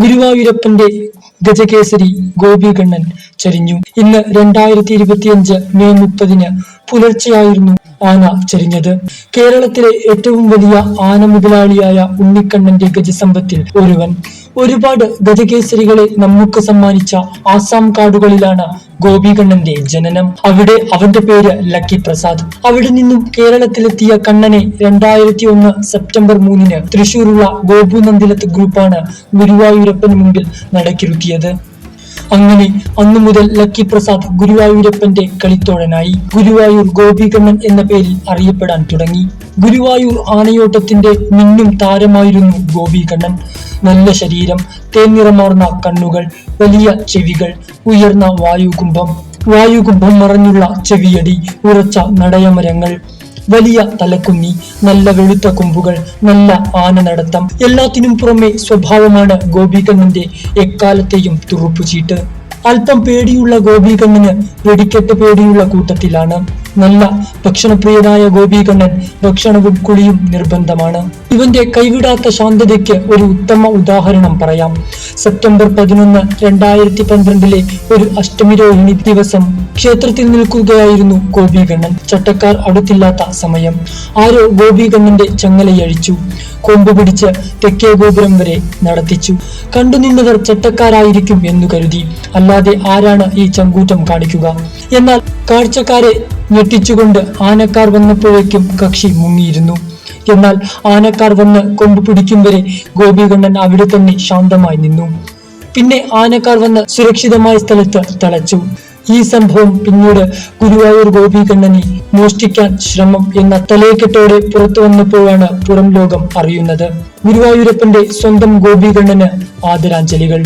ഗുരുവായൂരപ്പന്റെ ഗജകേസരി ഗോപികണ്ണൻ ചരിഞ്ഞു. ഇന്ന് രണ്ടായിരത്തി ഇരുപത്തിയഞ്ച് മെയ് മുപ്പതിന് പുലർച്ചെയായിരുന്നു ആന ചരിഞ്ഞത്. കേരളത്തിലെ ഏറ്റവും വലിയ ആന മുതലാളിയായ ഉണ്ണിക്കണ്ണന്റെ ഗജസമ്പത്തിൽ ഒരുവൻ. ഒരുപാട് ഗജകേസരികളെ നമുക്ക് സമ്മാനിച്ച ആസാം കാടുകളിലാണ് ഗോപികണ്ണന്റെ ജനനം. അവിടെ അവന്റെ പേര് ലക്കി പ്രസാദ്. അവിടെ നിന്നും കേരളത്തിലെത്തിയ കണ്ണനെ രണ്ടായിരത്തി ഒന്ന് സെപ്റ്റംബർ മൂന്നിന് തൃശൂരുള്ള ഗോപു നന്ദിലത്ത് ഗ്രൂപ്പാണ് ഗുരുവായൂരപ്പന് മുമ്പിൽ നടക്കിരുത്തിയത്. അങ്ങനെ അന്നു മുതൽ ലക്കി പ്രസാദ് ഗുരുവായൂരപ്പന്റെ കളിത്തോഴനായി ഗുരുവായൂർ ഗോപികണ്ണൻ എന്ന പേരിൽ അറിയപ്പെടാൻ തുടങ്ങി. ഗുരുവായൂർ ആനയോട്ടത്തിന്റെ മിന്നും താരമായിരുന്നു ഗോപികണ്ണൻ നല്ല ശരീരം തേന്നിറമാർന്ന കണ്ണുകൾ വലിയ ചെവികൾ ഉയർന്ന വായുകുംഭം. വായുകുംഭം മറഞ്ഞുള്ള ചെവിയടി ഉറച്ച നടയമരങ്ങൾ വലിയ തലക്കുന്നി നല്ല വെളുത്ത കൊമ്പുകൾ നല്ല ആന നടത്തം. എല്ലാത്തിനും പുറമെ സ്വഭാവമാണ് ഗോപികണ്ണന്റെ എക്കാലത്തെയും തുറുപ്പുചീട്ട്. അല്പം പേടിയുള്ള ഗോപികണ്ണന് വെടിക്കെട്ട് പേടിയുള്ള കൂട്ടത്തിലാണ്. നല്ല ഭക്ഷണപ്രിയനായ ഗോപികണ്ണൻ ഭക്ഷണവും കുളിയും നിർബന്ധമാണ്. ഇവന്റെ കൈവിടാത്ത ശാന്തതയ്ക്ക് ഒരു ഉത്തമ ഉദാഹരണം പറയാം. സെപ്റ്റംബർ പതിനൊന്ന് രണ്ടായിരത്തി പന്ത്രണ്ടിലെ ഒരു അഷ്ടമി രോഹിണി ദിവസം ക്ഷേത്രത്തിൽ നിൽക്കുകയായിരുന്നു ഗോപീകണ്ണൻ. ചട്ടക്കാർ അടുത്തില്ലാത്ത സമയം ആരോ ഗോപീകണ്ണന്റെ ചങ്ങലയഴിച്ചു കൊമ്പ് പിടിച്ച് തെക്കേ ഗോപുരം വരെ നടത്തിച്ചു. കണ്ടുനിന്നവർ ചട്ടക്കാരായിരിക്കും എന്നു കരുതി. അല്ലാതെ ആരാണ് ഈ ചങ്കൂറ്റം കാണിക്കുക? എന്നാൽ കാഴ്ചക്കാരെ ഞെട്ടിച്ചുകൊണ്ട് ആനക്കാർ വന്നപ്പോഴേക്കും കക്ഷി മുങ്ങിയിരുന്നു. എന്നാൽ ആനക്കാർ വന്ന് കൊമ്പ് പിടിക്കും വരെ ഗോപികണ്ണൻ അവിടെ തന്നെ ശാന്തമായി നിന്നു. പിന്നെ ആനക്കാർ വന്ന് സുരക്ഷിതമായ സ്ഥലത്ത് തളച്ചു. ഈ സംഭവം പിന്നീട് ഗുരുവായൂർ ഗോപികണ്ണനെ മോഷ്ടിക്കാൻ ശ്രമം എന്ന തലയക്കെട്ടോടെ പുറത്തു വന്നപ്പോഴാണ് പുറം ലോകം അറിയുന്നത്. ഗുരുവായൂരപ്പന്റെ സ്വന്തം ഗോപികണ്ണന് ആദരാഞ്ജലികൾ.